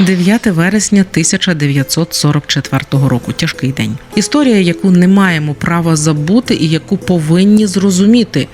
9 вересня 1944 року. Тяжкий день. Історія, яку не маємо права забути і яку повинні зрозуміти.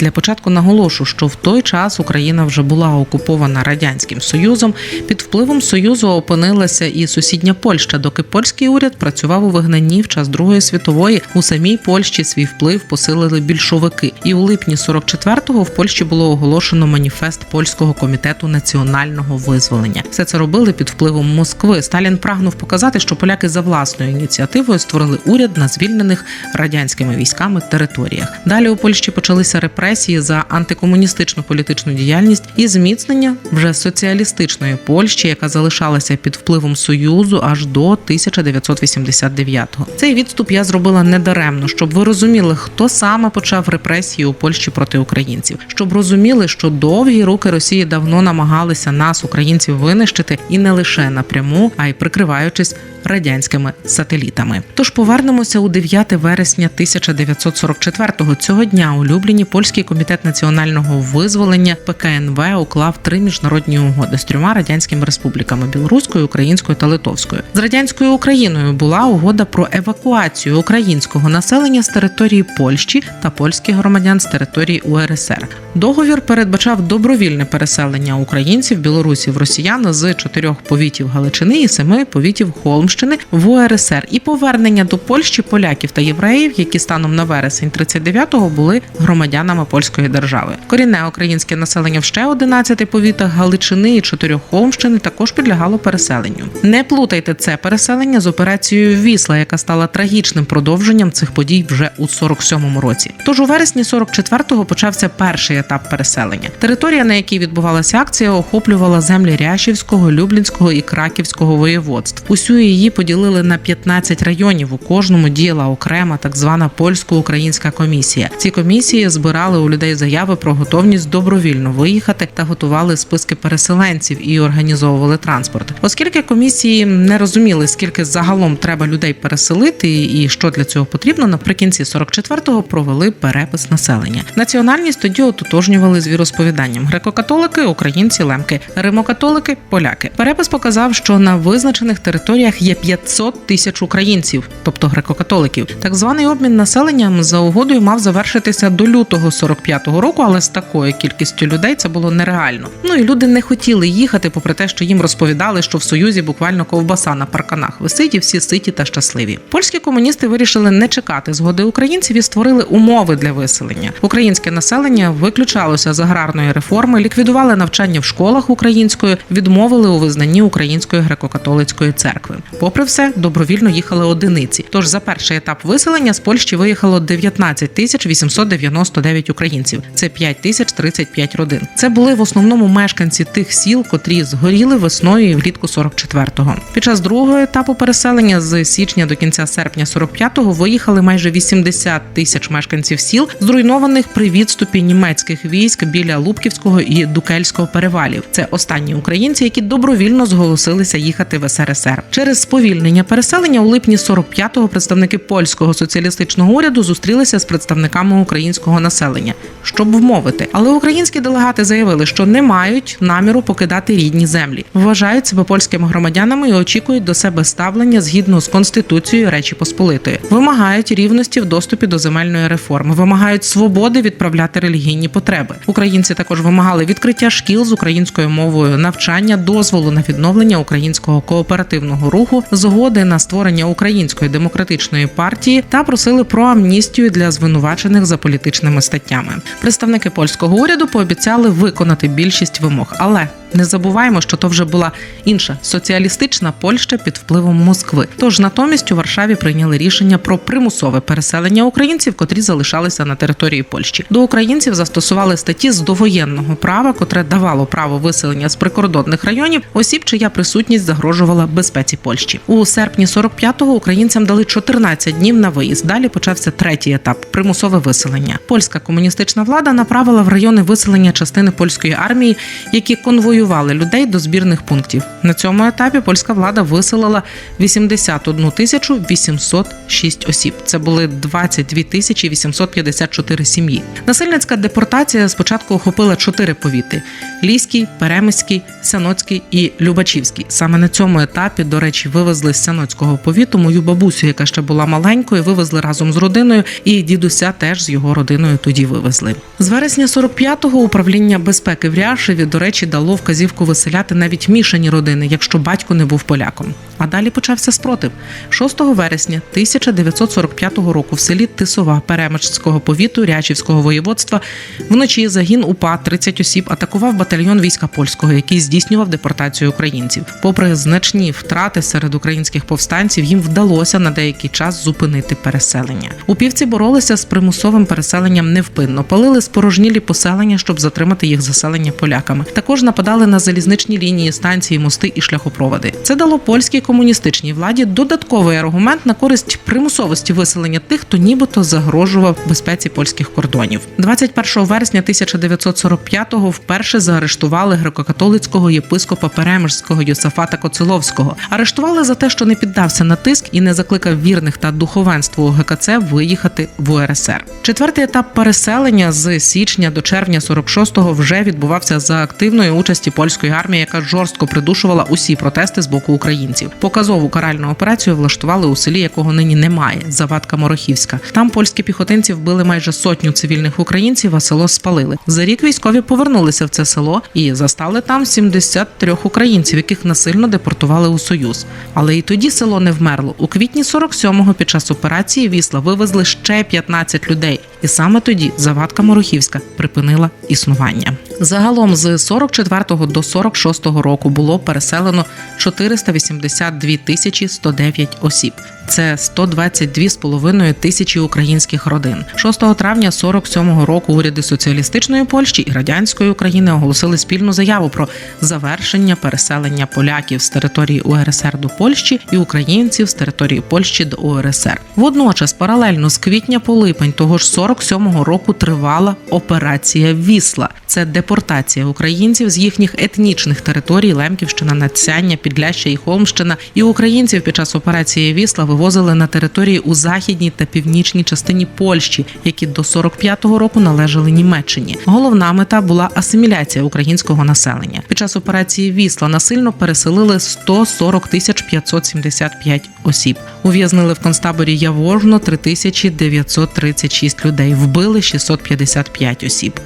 Для початку наголошу, що в той час Україна вже була окупована радянським союзом. Під впливом союзу опинилася і сусідня Польща, доки польський уряд працював у вигнанні в час Другої світової. У самій Польщі свій вплив посилили більшовики. І у липні 44-го в Польщі було оголошено маніфест польського комітету національного визволення. Все це робили під впливом Москви. Сталін прагнув показати, що поляки за власною ініціативою створили уряд на звільнених радянськими військами територіях. Далі у Польщі почалися репресії за антикомуністичну політичну діяльність і зміцнення вже соціалістичної Польщі, яка залишалася під впливом союзу аж до 1989-го. Цей відступ я зробила недаремно, щоб ви розуміли, хто саме почав репресії у Польщі проти українців, щоб розуміли, що довгі руки Росії давно намагалися нас, українців, винищити і не лише напряму, а й прикриваючись радянськими сателітами. Тож повернемося у 9 вересня 1944-го. Цього дня улюблені польський комітет національного визволення ПКНВ уклав три міжнародні угоди з трьома радянськими республіками білоруською, українською та литовською. З радянською Україною була угода про евакуацію українського населення з території Польщі та польських громадян з території УРСР. Договір передбачав добровільне переселення українців, білорусів, росіян з чотирьох повітів Галичини і семи повітів Холмщини в УРСР і повернення до Польщі поляків та євреїв, які станом на вересень 39-го були громадянами польської держави. Корінне українське населення в ще 11 повітах Галичини і чотирьох Холмщини також підлягало переселенню. Не плутайте це переселення з операцією Вісла, яка стала трагічним продовженням цих подій вже у 47-му році. Тож у вересні 44-го почався перший етап переселення. Територія, на якій відбувалася акція, охоплювала землі Рящівського, Люблінського і Краківського воєводств. Усю її поділили на 15 районів. У кожному діяла окрема так звана польсько-українська комісія. Ці комісії збирали у людей заяви про готовність добровільно виїхати та готували списки переселенців і організовували транспорт. Оскільки комісії не розуміли, скільки загалом треба людей переселити і що для цього потрібно, наприкінці 44-го провели перепис населення. Національність тоді ототожнювали з віросповіданням: греко-католики, українці, лемки, римокатолики, поляки. Перепис показав, що на визначених територіях є 500 тисяч українців, тобто греко-католиків. Так званий обмін населенням за угодою мав завершитися до лютого 45-го року, але з такою кількістю людей це було нереально. Ну і люди не хотіли їхати, попри те, що їм розповідали, що в союзі буквально ковбаса на парканах висить, і всі ситі та щасливі. Польські комуністи вирішили не чекати згоди українців і створили умови для виселення. Українське населення виключалося з аграрної реформи, ліквідували навчання в школах українською, відмовили у визнанні української греко-католицької церкви. Попри все, добровільно їхали одиниці. Тож за перший етап виселення з Польщі виїхало 19 тисяч 899 українців. Це 5 тисяч 35 родин. Це були в основному мешканці тих сіл, котрі згоріли весною і влітку 44-го. Під час другого етапу переселення з січня до кінця серпня 45-го виїхали майже 80 тисяч мешканців сіл, зруйнованих при відступі німецьких військ біля Лубківського і Дукельського перевалів. Це останні українці, які добровільно зголосилися їхати в СРСР. Через сповільнення переселення у липні 45-го представники польського соціалістичного уряду зустрілися з представниками українського населення, щоб вмовити. Але українські делегати заявили, що не мають наміру покидати рідні землі, вважають себе польськими громадянами і очікують до себе ставлення згідно з конституцією Речі Посполитої, вимагають рівності в доступі до земельної реформи, вимагають свободи відправляти релігійні потреби. Українці також вимагали відкриття шкіл з українською мовою, навчання, дозволу на відновлення українського кооперативного руху, згоди на створення української демократичної партії та просили про амністію для звинувачених за політичними статтями. Представники польського уряду пообіцяли виконати більшість вимог, але не забуваємо, що то вже була інша соціалістична Польща під впливом Москви. Тож натомість у Варшаві прийняли рішення про примусове переселення українців, котрі залишалися на території Польщі. До українців застосували статті з довоєнного права, котре давало право виселення з прикордонних районів осіб, чия присутність загрожувала безпеці Польщі. У серпні 45-го українцям дали 14 днів на виїзд. Далі почався третій етап примусове виселення. Польська комуністична влада направила в райони виселення частини польської армії, які конвоювали евакуювали людей до збірних пунктів. На цьому етапі польська влада виселила 81 тисячу 806 осіб. Це були 22 тисячі 854 сім'ї. Насильницька депортація спочатку охопила чотири повіти: Ліський, Перемиський, Сяноцький і Любачівський. Саме на цьому етапі, до речі, вивезли з Сяноцького повіту мою бабусю, яка ще була маленькою. Вивезли разом з родиною, і дідуся теж з його родиною тоді вивезли. З вересня 45-го управління безпеки в Ряшеві, до речі, дало вказівку виселяти навіть мішані родини, якщо батько не був поляком. А далі почався спротив. 6 вересня 1945 року в селі Тисова Перемичського повіту Рячівського воєводства вночі загін УПА 30 осіб атакував батальйон війська польського, який здійснював депортацію українців. Попри значні втрати серед українських повстанців, їм вдалося на деякий час зупинити переселення. Упівці боролися з примусовим переселенням невпинно, палили спорожнілі поселення, щоб затримати їх заселення поляками. Також нападали на залізничні лінії, станції, мости і шляхопроводи. Це дало польській комуністичній владі додатковий аргумент на користь примусовості виселення тих, хто нібито загрожував безпеці польських кордонів. 21 вересня 1945-го вперше заарештували греко-католицького єпископа Перемирського Йосафата Коциловського. Арештували за те, що не піддався на тиск і не закликав вірних та духовенству ГКЦ виїхати в УРСР. Четвертий етап переселення з січня до червня 46-го вже відбувався за активної участі польської армії, яка жорстко придушувала усі протести з боку українців. Показову каральну операцію влаштували у селі, якого нині немає. Завадка Морохівська. Там польські піхотинці вбили майже сотню цивільних українців, а село спалили. За рік військові повернулися в це село і застали там 73 українців, яких насильно депортували у Союз. Але і тоді село не вмерло. У квітні 47-го під час операції Вісла вивезли ще 15 людей, і саме тоді Завадка Морохівська припинила існування. Загалом з 44 до 46 року було переселено 482 тисячі 109 осіб. Це 122,5 тисячі українських родин. 6 травня 47 року уряди соціалістичної Польщі і радянської України оголосили спільну заяву про завершення переселення поляків з території УРСР до Польщі і українців з території Польщі до УРСР. Водночас, паралельно з квітня по липень того ж 47-го року тривала операція Вісла. Це депортація українців з їхніх етнічних територій Лемківщина, Надсяння, Підляща і Холмщина. І українців під час операції Вісла вивозили на території у західній та північній частині Польщі, які до 45-го року належали Німеччині. Головна мета була асиміляція українського населення. Під час операції Вісла насильно переселили 140 тисяч 575 осіб. Ув'язнили в концтаборі Яворжно 3936 людей, вбили 655 осіб.